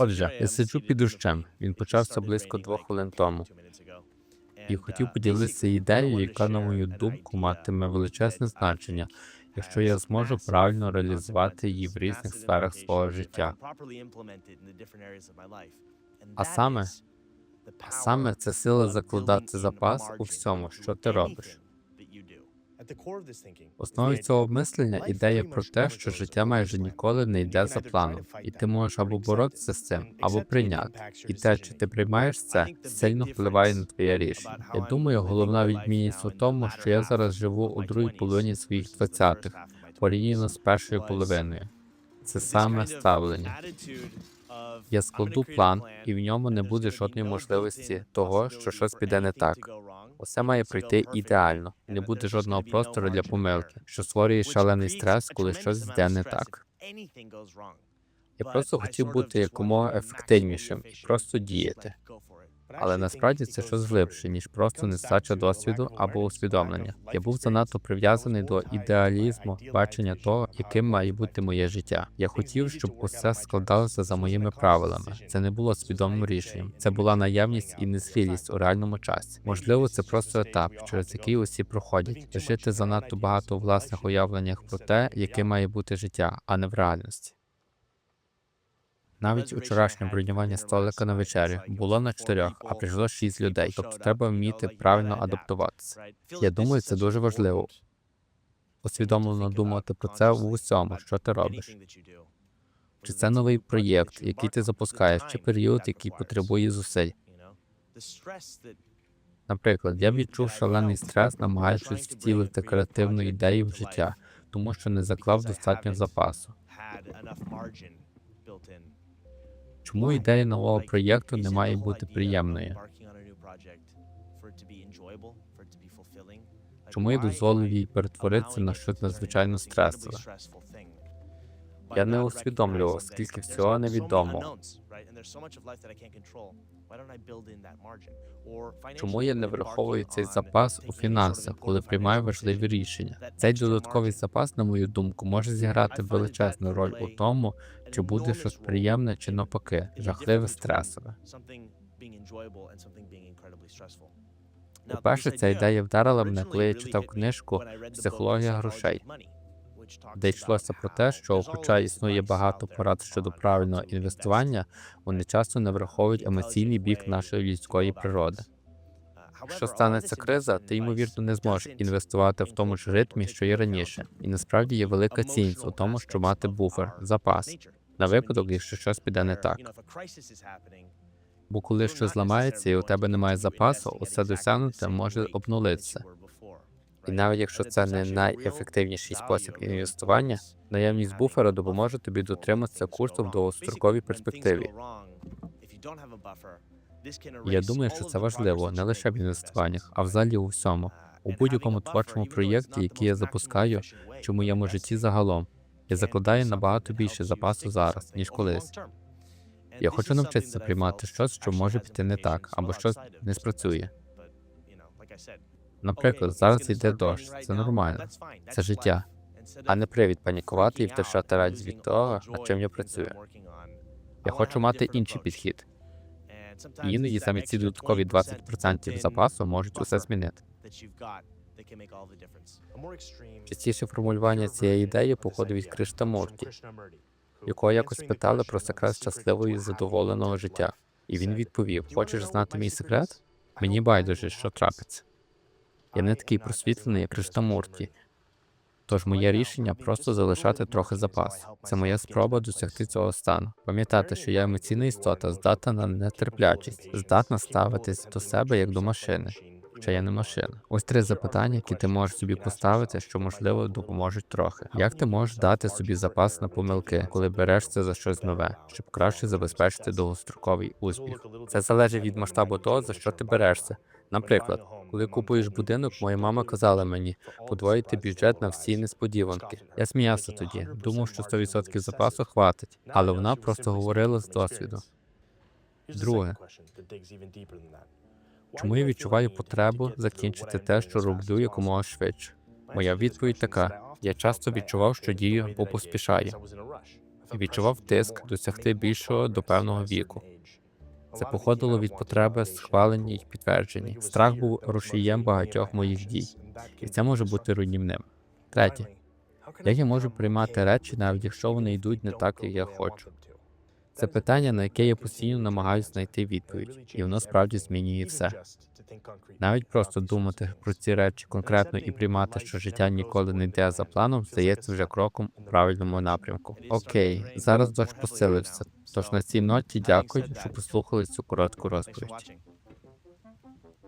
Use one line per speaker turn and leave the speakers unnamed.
Отже, я сиджу під дощем. Він почався близько двох хвилин тому. І хотів поділитися ідеєю, яка, на мою думку, матиме величезне значення, якщо я зможу правильно реалізувати її в різних сферах свого життя.
А саме,
А саме це сила закладати запас у всьому, що ти робиш. В основі цього мислення ідея про те, що життя майже ніколи не йде за планом, і ти можеш або боротися з цим, або прийняти. І те, чи ти приймаєш це, сильно впливає на твоє рішення. Я думаю, головна відмінність у тому, що я зараз живу у другій половині своїх двадцятих, порівняно з першою половиною. Це саме ставлення. Я складу план, і в ньому не буде жодної можливості того, що щось піде не так. Усе має пройти ідеально, не буде жодного простору для помилки, що створює шалений стрес, коли щось йде не так. Я просто хотів бути якомога ефективнішим і просто діяти. Але насправді це щось глибше, ніж просто нестача досвіду або усвідомлення. Я був занадто прив'язаний до ідеалізму, бачення того, яким має бути моє життя. Я хотів, щоб усе складалося за моїми правилами. Це не було свідомим рішенням. Це була наявність і незрілість у реальному часі. Можливо, це просто етап, через який усі проходять. Жити занадто багато у власних уявленнях про те, яке має бути життя, а не в реальності. Навіть учорашнє бронювання столика на вечері було на чотирьох, а прийшло шість людей. Тобто треба вміти правильно адаптуватися. Я думаю, це дуже важливо. Усвідомлено думати про це в усьому, що ти робиш. Чи це новий проєкт, який ти запускаєш, чи період, який потребує зусиль. Наприклад, я відчув шалений стрес, намагаючись втілити креативну ідею в життя, тому що не заклав достатньо запасу. Чому ідея нового проєкту не має бути приємною? Чому я дозволив їй перетворитися на щось надзвичайно стресове? Я не усвідомлював, скільки всього невідомого. Чому я не враховую цей запас у фінансах, коли приймаю важливі рішення? Цей додатковий запас, на мою думку, може зіграти величезну роль у тому, чи буде щось приємне, чи навпаки, жахливе стресове.
По-перше, ця ідея вдарила мене, коли я читав книжку
Психологія грошей, де йшлося про те, що, хоча існує багато порад щодо правильного інвестування, вони часто не враховують емоційний бік нашої людської природи. Якщо станеться криза, ти ймовірно не зможеш інвестувати в тому ж ритмі, що і раніше, і насправді є велика цінність у тому, що мати буфер, запас на випадок, якщо щось піде не так. Бо коли щось зламається і у тебе немає запасу, усе досягнуте може обнулитися. І навіть якщо це не найефективніший спосіб інвестування, наявність буфера допоможе тобі дотриматися курсу в довгостроковій перспективі. Я думаю, що це важливо не лише в інвестуваннях, а взагалі у всьому. У будь-якому творчому проєкті, який я запускаю, чи в моєму житті загалом, я закладаю набагато більше запасу зараз, ніж колись. Я хочу навчитися приймати щось, що може піти не так, або щось не спрацює. Наприклад, зараз йде дощ, це нормально, це життя, а не привід панікувати і втрачати радість від того, над чим я працюю. Я хочу мати інший підхід. І іноді саме ці додаткові 20% запасу можуть усе змінити. Частіше формулювання цієї ідеї походить від Криштамурті, якого якось питали про секрет щасливого і задоволеного життя. І він відповів: Хочеш знати мій секрет? Мені байдуже, що трапиться. Я не такий просвітлений, як Кришнамурті. Тож моє рішення просто залишати трохи запасу. Це моя спроба досягти цього стану. Пам'ятати, що я емоційна істота, здатна на нетерплячість, здатна ставитись до себе як до машини. Хоча я не машина. Ось три запитання, які ти можеш собі поставити, що можливо допоможуть трохи. Як ти можеш дати собі запас на помилки, коли берешся за щось нове, щоб краще забезпечити довгостроковий успіх? Це залежить від масштабу того, за що ти берешся. Наприклад, коли купуєш будинок, моя мама казала мені подвоїти бюджет на всі несподіванки. Я сміявся тоді, думав, що 100% запасу хватить, але вона просто говорила з досвіду. Друге, чому я відчуваю потребу закінчити те, що роблю якомога швидше? Моя відповідь така: я часто відчував, що дію або поспішаю. відчував тиск досягти більшого до певного віку. Це походило від потреби схвалення і підтвердження. Страх був рушієм багатьох моїх дій, і це може бути руйнівним. Третє, як я можу приймати речі, навіть якщо вони йдуть не так, як я хочу. Це питання, на яке я постійно намагаюся знайти відповідь, і воно справді змінює все. Навіть просто думати про ці речі конкретно і приймати, що життя ніколи не йде за планом, здається вже кроком у правильному напрямку. Окей, зараз дощ посилився. Тож на цій ноті дякую, що послухали цю коротку розповідь.